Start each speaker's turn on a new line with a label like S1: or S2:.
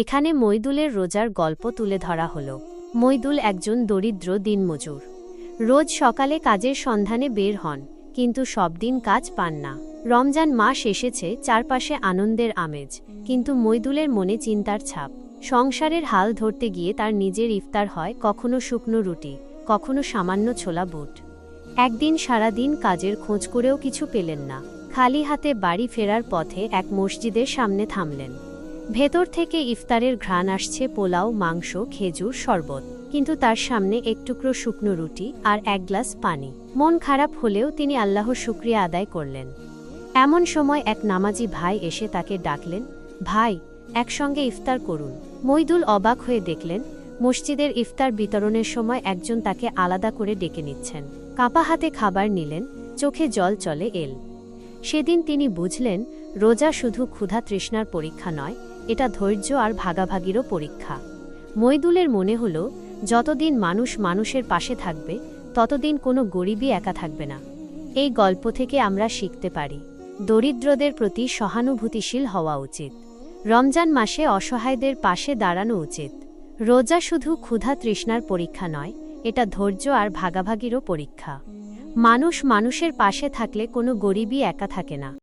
S1: এখানে মইদুলের রোজার গল্প তুলে ধরা হল। মইদুল একজন দরিদ্র দিনমজুর। রোজ সকালে কাজের সন্ধানে বের হন, কিন্তু সব দিন কাজ পান না। রমজান মাস এসেছে, চারপাশে আনন্দের আমেজ, কিন্তু মইদুলের মনে চিন্তার ছাপ। সংসারের হাল ধরতে গিয়ে তার নিজের ইফতার হয় কখনো শুকনো রুটি, কখনো সামান্য ছোলা বুট। একদিন সারাদিন কাজের খোঁজ করেও কিছু পেলেন না। খালি হাতে বাড়ি ফেরার পথে এক মসজিদের সামনে থামলেন। ভেতর থেকে ইফতারের ঘ্রাণ আসছে পোলাও, মাংস, খেজুর, শরবত। কিন্তু তার সামনে এক টুকরো শুকনো রুটি আর এক গ্লাস পানি। মন খারাপ হলেও তিনি আল্লাহর শুক্রিয়া আদায় করলেন। এমন সময় এক নামাজি ভাই এসে তাকে ডাকলেন, ভাই, একসঙ্গে ইফতার করুন। মইদুল অবাক হয়ে দেখলেন, মসজিদের ইফতার বিতরণের সময় একজন তাকে আলাদা করে ডেকে নিচ্ছেন। কাপা হাতে খাবার নিলেন, চোখে জল চলে এল। সেদিন তিনি বুঝলেন, রোজা শুধু ক্ষুধা তৃষ্ণার পরীক্ষা নয় এটা ধৈর্য আর ভাগাভাগিরও পরীক্ষা। মইদুলের মনে হল, যতদিন মানুষ মানুষের পাশে থাকবে, ততদিন কোনো গরিবই একা থাকবে না। এই গল্প থেকে আমরা শিখতে পারি, দরিদ্রদের প্রতি সহানুভূতিশীল হওয়া উচিত। রমজান মাসে অসহায়দের পাশে দাঁড়ানো উচিত। রোজা শুধু ক্ষুধা তৃষ্ণার পরীক্ষা নয়, এটা ধৈর্য আর ভাগাভাগিরও পরীক্ষা। মানুষ মানুষের পাশে থাকলে কোনো গরিবই একা থাকে না।